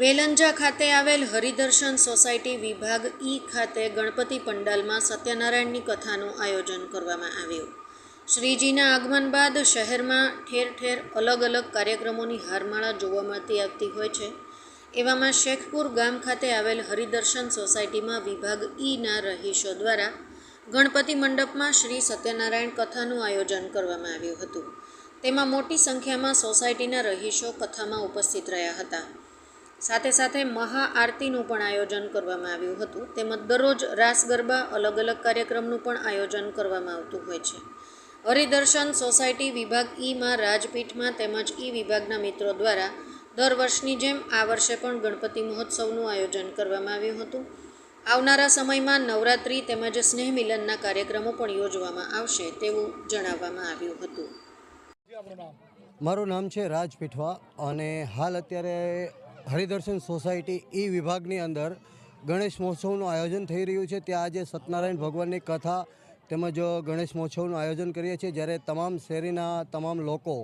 વેલંજા ખાતે આવેલ હરિદર્શન સોસાયટી વિભાગ ઈ ખાતે ગણપતિ પંડાલમાં સત્યનારાયણની કથાનું આયોજન કરવામાં આવ્યું. શ્રીજીના આગમન બાદ શહેરમાં ઠેર ઠેર અલગ અલગ કાર્યક્રમોની હારમાળા જોવા મળતી આવતી હોય છે. એવામાં શેખપુર ગામ ખાતે આવેલ હરિદર્શન સોસાયટીમાં વિભાગ ઈના રહીશો દ્વારા ગણપતિ મંડપમાં શ્રી સત્યનારાયણ કથાનું આયોજન કરવામાં આવ્યું હતું. તેમાં મોટી સંખ્યામાં સોસાયટીના રહીશો કથામાં ઉપસ્થિત રહ્યા હતા. સાથે સાથે મહાઆરતીનું પણ આયોજન કરવામાં આવ્યું હતું. તેમજ દરરોજ રાસ ગરબા અલગ અલગ કાર્યક્રમનું પણ આયોજન કરવામાં આવતું હોય છે. હરિદર્શન સોસાયટી વિભાગ ઈમાં રાજપીઠમાં તેમજ ઈ વિભાગના મિત્રો દ્વારા દર વર્ષની જેમ આ વર્ષે પણ ગણપતિ મહોત્સવનું આયોજન કરવામાં આવ્યું હતું. આવનારા સમયમાં નવરાત્રિ તેમજ સ્નેહ મિલનના કાર્યક્રમો પણ યોજવામાં આવશે તેવું જણાવવામાં આવ્યું હતું. મારું નામ છે રાજ પીઠવા અને હાલ અત્યારે હરિદર્શન સોસાયટી ઈ વિભાગની અંદર ગણેશ મહોત્સવનું આયોજન થઈ રહ્યું છે. ત્યાં આજે સત્યનારાયણ ભગવાનની કથા તેમજ ગણેશ મહોત્સવનું આયોજન કરીએ છીએ, જ્યારે તમામ શેરીના તમામ લોકો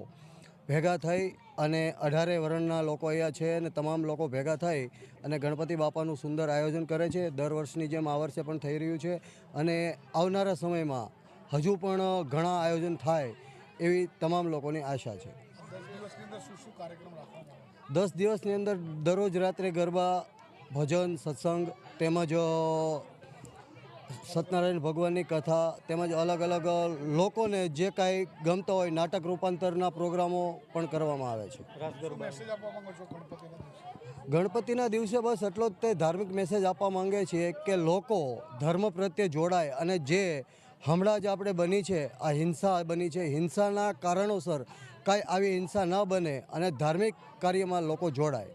ભેગા થઈ અને અઢારે વર્ણના લોકો અહીંયા છે અને તમામ લોકો ભેગા થઈ અને ગણપતિ બાપાનું સુંદર આયોજન કરે છે. દર વર્ષની જેમ આ વર્ષે પણ થઈ રહ્યું છે અને આવનારા સમયમાં હજુ પણ ઘણા આયોજન થાય એવી તમામ લોકોની આશા છે. દસ દિવસની અંદર દરરોજ રાત્રે ગરબા ભજન સત્સંગ તેમજ સત્યનારાયણ ભગવાનની કથા તેમજ અલગ અલગ લોકોને જે કાંઈ ગમતો હોય નાટક રૂપાંતરના પ્રોગ્રામો પણ કરવામાં આવે છે. ગણપતિના દિવસે? બસ એટલો જ તે ધાર્મિક મેસેજ આપવા માંગે છીએ કે લોકો ધર્મ પ્રત્યે જોડાય અને જે હમણાં જ આપણે બની છે, આ હિંસા બની છે. હિંસાના કારણોસર કાંઈ આવી હિંસા ન બને અને ધાર્મિક કાર્યમાં લોકો જોડાય.